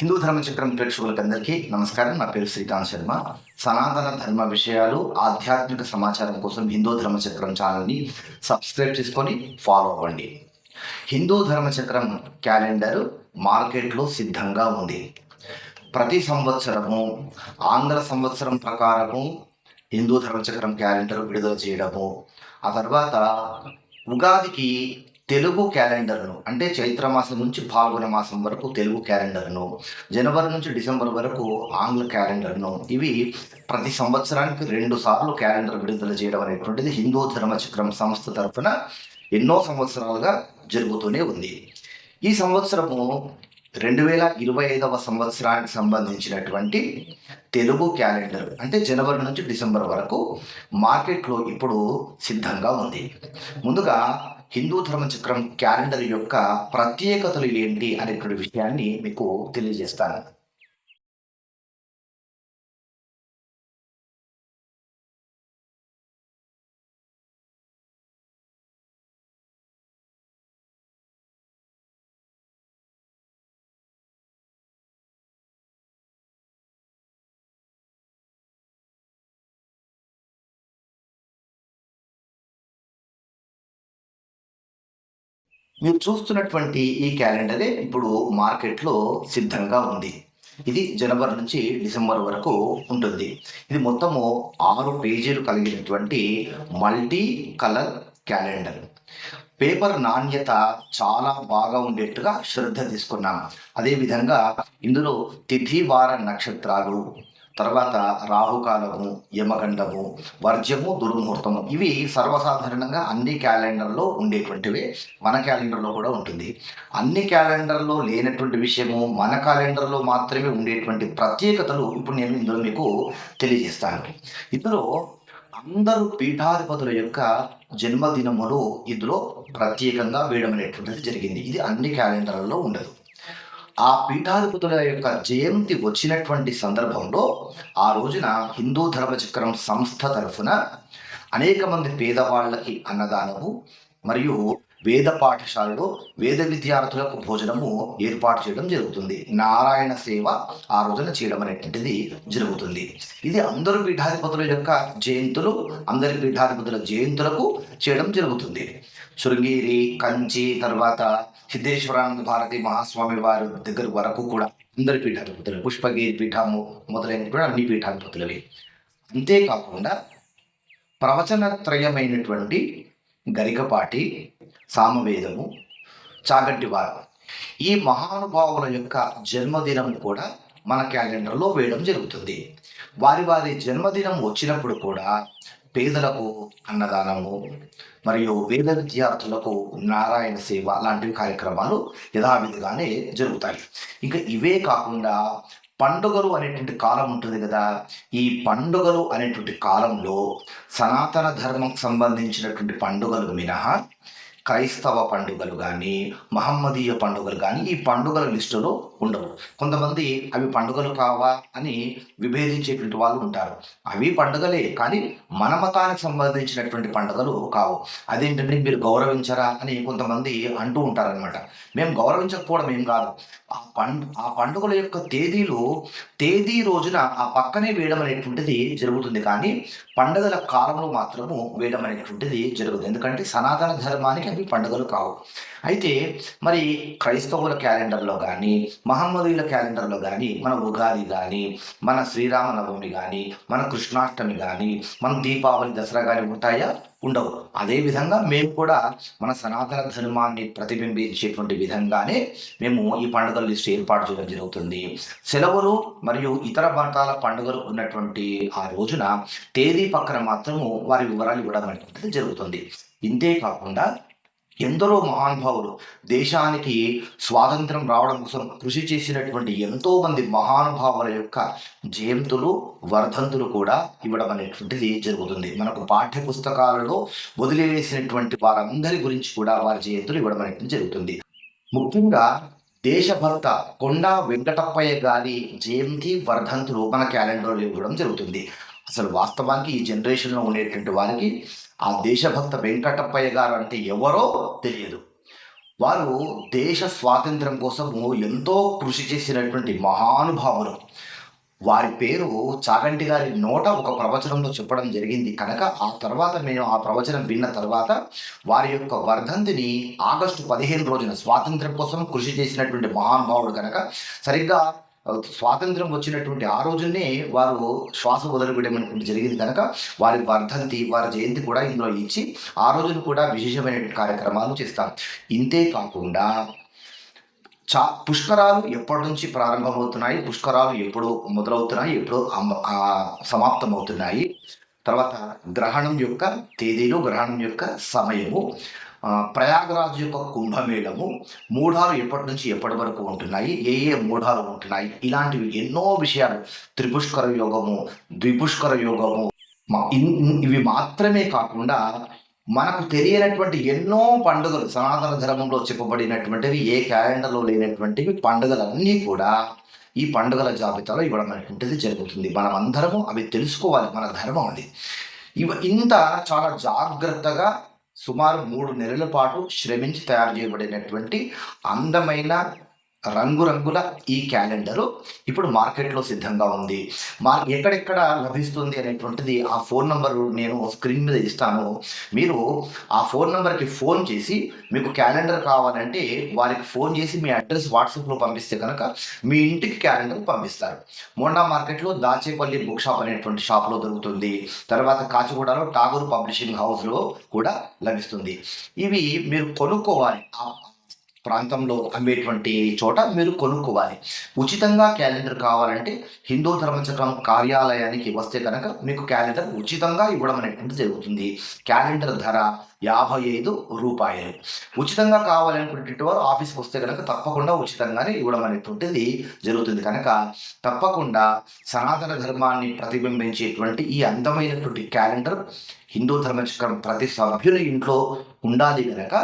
హిందూ ధర్మ చక్రం ప్రేక్షకులకు అందరికీ నమస్కారం. నా పేరు శ్రీకాంత్ శర్మ. సనాతన ధర్మ విషయాలు ఆధ్యాత్మిక సమాచారం కోసం హిందూ ధర్మ చక్రం ఛానల్ని సబ్స్క్రైబ్ చేసుకొని ఫాలో అవ్వండి. హిందూ ధర్మ చక్రం క్యాలెండర్ మార్కెట్లో సిద్ధంగా ఉంది. ప్రతి సంవత్సరము ఆంధ్ర సంవత్సరం ప్రకారము హిందూ ధర్మ చక్రం క్యాలెండర్ విడుదల చేయడము ఆ తర్వాత ఉగాదికి తెలుగు క్యాలెండర్ను అంటే చైత్ర మాసం నుంచి ఫాల్గుణ మాసం వరకు తెలుగు క్యాలెండర్ను జనవరి నుంచి డిసెంబర్ వరకు ఆంగ్ల క్యాలెండర్ను ఇవి ప్రతి సంవత్సరానికి రెండు సార్లు క్యాలెండర్ విడుదల చేయడం అనేటువంటిది హిందూ ధర్మచక్రం సంస్థ తరఫున ఎన్నో సంవత్సరాలుగా జరుగుతూనే ఉంది. ఈ సంవత్సరము రెండు వేల ఇరవై ఐదవ సంవత్సరానికి సంబంధించినటువంటి తెలుగు క్యాలెండర్ అంటే జనవరి నుంచి డిసెంబర్ వరకు మార్కెట్లో ఇప్పుడు సిద్ధంగా ఉంది. ముందుగా హిందూ ధర్మ చక్రం క్యాలెండర్ యొక్క ప్రత్యేకతలు ఏంటి అనేటువంటి విషయాన్ని మీకు తెలియజేస్తాను. మీరు చూస్తున్నటువంటి ఈ క్యాలెండరే ఇప్పుడు మార్కెట్లో సిద్ధంగా ఉంది. ఇది జనవరి నుంచి డిసెంబర్ వరకు ఉంటుంది. ఇది మొత్తము ఆరు పేజీలు కలిగినటువంటి మల్టీ కలర్ క్యాలెండర్. పేపర్ నాణ్యత చాలా బాగా ఉండేట్టుగా శ్రద్ధ తీసుకున్నాం అదేవిధంగా ఇందులో తిథి వార నక్షత్రాలు తర్వాత రాహుకాలము యమగండము వర్జ్యము దుర్ముహూర్తము ఇవి సర్వసాధారణంగా అన్ని క్యాలెండర్లో ఉండేటువంటివే మన క్యాలెండర్లో కూడా ఉంటుంది. అన్ని క్యాలెండర్లో లేనటువంటి విషయము మన క్యాలెండర్లో మాత్రమే ఉండేటువంటి ప్రత్యేకతలు ఇప్పుడు నేను ఇందులో మీకు తెలియజేస్తాను. ఇందులో అందరూ పీఠాధిపతుల యొక్క జన్మదినములు ఇందులో ప్రత్యేకంగా వేయడం అనేటువంటిది జరిగింది. ఇది అన్ని క్యాలెండర్లలో ఉండదు. ఆ పీఠాధిపతుల యొక్క జయంతి వచ్చినటువంటి సందర్భంలో ఆ రోజున హిందూ ధర్మ చక్రం సంస్థ తరఫున అనేక మంది పేదవాళ్ళకి అన్నదానము మరియు వేద పాఠశాలలో వేద విద్యార్థులకు భోజనము ఏర్పాటు చేయడం జరుగుతుంది. నారాయణ సేవ ఆ రోజున చేయడం అనేటువంటిది జరుగుతుంది. ఇది అందరు పీఠాధిపతుల యొక్క జయంతులు అందరి పీఠాధిపతుల జయంతులకు చేయడం జరుగుతుంది. శృంగేరి కంచి తర్వాత సిద్ధేశ్వరానంద భారతి మహాస్వామి వారి దగ్గర వరకు కూడా అందరి పీఠాధిపతులు పుష్పగిరి పీఠము మొదలైన కూడా అన్ని పీఠాధిపతులవి. అంతేకాకుండా ప్రవచనత్రయమైనటువంటి గరికపాటి సామవేదము చాగంటివారు ఈ మహానుభావుల యొక్క జన్మదినం కూడా మన క్యాలెండర్లో వేయడం జరుగుతుంది. వారి వారి జన్మదినం వచ్చినప్పుడు కూడా పేదలకు అన్నదానము మరియు వేద విద్యార్థులకు నారాయణ సేవ లాంటి కార్యక్రమాలు యథావిధిగానే జరుగుతాయి. ఇంకా ఇవే కాకుండా పండుగలు అనేటువంటి కాలం ఉంటుంది కదా. ఈ పండుగలు అనేటువంటి కాలంలో సనాతన ధర్మం సంబంధించినటువంటి పండుగలు మినహా క్రైస్తవ పండుగలు కానీ మహమ్మదీయ పండుగలు కానీ ఈ పండుగల లిస్టులో ఉండవు. కొంతమంది అవి పండుగలు కావా అని విభేదించేటువంటి వాళ్ళు ఉంటారు. అవి పండుగలే కానీ మన మతానికి సంబంధించినటువంటి పండుగలు కావు. అదేంటంటే మీరు గౌరవించరా అని కొంతమంది అంటూ ఉంటారనమాట మేము గౌరవించకపోవడం ఏం కాదు. ఆ పండు ఆ పండుగల యొక్క తేదీలు తేదీ రోజున ఆ పక్కనే వేయడం అనేటువంటిది జరుగుతుంది కానీ పండుగల కాలంలో మాత్రము వేయడం అనేటువంటిది జరుగుతుంది ఎందుకంటే సనాతన ధర్మానికి అనేవి పండుగలు కావు. అయితే మరి క్రైస్తవుల క్యాలెండర్లో కానీ మహమ్మదీయుల క్యాలెండర్లో కానీ మన ఉగాది కానీ మన శ్రీరామనవమి కానీ మన కృష్ణాష్టమి కానీ మన దీపావళి దసరా కానీ ఉంటాయా? ఉండవు. అదేవిధంగా మేము కూడా మన సనాతన ధర్మాన్ని ప్రతిబింబించేటువంటి విధంగానే మేము ఈ పండుగల లిస్ట్ ఏర్పాటు చేయడం జరుగుతుంది. సెలవులు మరియు ఇతర మతాల పండుగలు ఉన్నటువంటి ఆ రోజున తేదీ పక్కన మాత్రము వారి వివరాలు ఇవ్వడం అనేది జరుగుతుంది. ఇంతే కాకుండా ఎందరో మహానుభావులు దేశానికి స్వాతంత్రం రావడం కోసం కృషి చేసినటువంటి ఎంతో మంది మహానుభావుల యొక్క జయంతులు వర్ధంతులు కూడా ఇవ్వడం అనేటువంటిది జరుగుతుంది. మనకు పాఠ్య పుస్తకాలలో వదిలివేసినటువంటి వారందరి గురించి కూడా వారి జయంతులు ఇవ్వడం అనేటువంటి జరుగుతుంది. ముఖ్యంగా దేశభర్త కొండా వెంకటప్పయ్య గారి జయంతి వర్ధంతులు మన క్యాలెండర్లో ఇవ్వడం జరుగుతుంది. అసలు వాస్తవానికి ఈ జనరేషన్లో ఉండేటువంటి వారికి ఆ దేశభక్త వెంకటప్పయ్య గారు అంటే ఎవరో తెలియదు. వారు దేశ స్వాతంత్రం కోసము ఎంతో కృషి చేసినటువంటి మహానుభావులు. వారి పేరు చాగంటి గారి నోట ఒక ప్రవచనంలో చెప్పడం జరిగింది. కనుక ఆ తర్వాత నేను ఆ ప్రవచనం విన్న తర్వాత వారి యొక్క వర్ధంతిని ఆగస్టు పదిహేను రోజున స్వాతంత్రం కోసం కృషి చేసినటువంటి మహానుభావుడు కనుక సరిగ్గా స్వాతంత్రం వచ్చినటువంటి ఆ రోజునే వారు శ్వాస వదిలిపెట్టమనేటువంటి జరిగింది కనుక వారి వర్ధంతి వారి జయంతి కూడా ఇందులో ఇచ్చి ఆ రోజున కూడా విశేషమైనటువంటి కార్యక్రమాలు చేస్తాం ఇంతే కాకుండా చా పుష్కరాలు ఎప్పటి నుంచి ప్రారంభమవుతున్నాయి పుష్కరాలు ఎప్పుడు మొదలవుతున్నాయి ఎప్పుడు అమ్మ- సమాప్తమవుతున్నాయి తర్వాత గ్రహణం యొక్క తేదీలు గ్రహణం యొక్క సమయము ప్రయాగరాజ్ యొక్క కుంభమేళము మూఢాలు ఎప్పటి నుంచి ఎప్పటి వరకు ఉంటున్నాయి? ఏ ఏ మూఢాలు ఉంటున్నాయి? ఇలాంటివి ఎన్నో విషయాలు. త్రిపుష్కర యోగము ద్విపుష్కర యోగము ఇవి మాత్రమే కాకుండా మనకు తెలియనటువంటి ఎన్నో పండుగలు సనాతన ధర్మంలో చెప్పబడినటువంటివి ఏ క్యాలెండర్లో లేనటువంటివి పండుగలన్నీ కూడా ఈ పండుగల జాబితాలో ఇవ్వడం అనేటువంటిది జరుగుతుంది. మనం అందరము అవి తెలుసుకోవాలి. మన ధర్మం అది. ఇవ ఇంత చాలా జాగ్రత్తగా సుమారు మూడు నెలల పాటు శ్రమించి తయారు చేయబడినటువంటి అందమైన రంగురంగుల ఈ క్యాలెండరు ఇప్పుడు మార్కెట్లో సిద్ధంగా ఉంది. మా ఎక్కడెక్కడ లభిస్తుంది అనేటువంటిది ఆ ఫోన్ నంబరు నేను స్క్రీన్ మీద ఇస్తాను. మీరు ఆ ఫోన్ నంబర్కి ఫోన్ చేసి మీకు క్యాలెండర్ కావాలంటే వారికి ఫోన్ చేసి మీ అడ్రస్ వాట్సాప్లో పంపిస్తే కనుక మీ ఇంటికి క్యాలెండర్ పంపిస్తారు. మోండా మార్కెట్లో దాచేపల్లి బుక్ షాప్ అనేటువంటి షాప్లో దొరుకుతుంది. తర్వాత కాచిగూడలో ఠాగూర్ పబ్లిషింగ్ హౌస్లో కూడా లభిస్తుంది. ఇవి మీరు కొనుక్కోవాలి. ప్రాంతంలో అమ్మేటువంటి చోట మీరు కొనుక్కోవాలి. ఉచితంగా క్యాలెండర్ కావాలంటే హిందూ ధర్మచక్రం కార్యాలయానికి వస్తే కనుక మీకు క్యాలెండర్ ఉచితంగా ఇవ్వడం అనేటువంటి జరుగుతుంది. క్యాలెండర్ ధర యాభై ఐదు రూపాయలు. ఉచితంగా కావాలనుకునేటువంటి వారు ఆఫీస్కి వస్తే కనుక తప్పకుండా ఉచితంగానే ఇవ్వడం అనేటువంటిది జరుగుతుంది. కనుక తప్పకుండా సనాతన ధర్మాన్ని ప్రతిబింబించేటువంటి ఈ అందమైనటువంటి క్యాలెండర్ హిందూ ధర్మచక్రం ప్రతి సభ్యుని ఇంట్లో ఉండాలి కనుక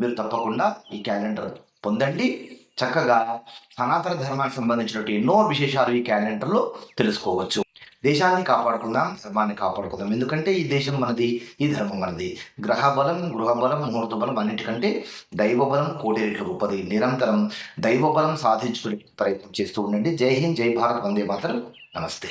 మీరు తప్పకుండా ఈ క్యాలెండర్ పొందండి. చక్కగా సనాతన ధర్మానికి సంబంధించినటువంటి ఎన్నో విశేషాలు ఈ క్యాలెండర్లో తెలుసుకోవచ్చు. దేశాన్ని కాపాడుకుందాం ధర్మాన్ని కాపాడుకుందాం. ఎందుకంటే ఈ దేశం మనది ఈ ధర్మం మనది. గ్రహ బలం గృహ బలం ముహూర్త బలం అన్నిటికంటే దైవ బలం కోటి రెట్లు గొప్పది. నిరంతరం దైవ బలం సాధించుకునే ప్రయత్నం చేస్తూ ఉండండి. జై హింద్ జై భారత్ వందే మాత్రం. నమస్తే.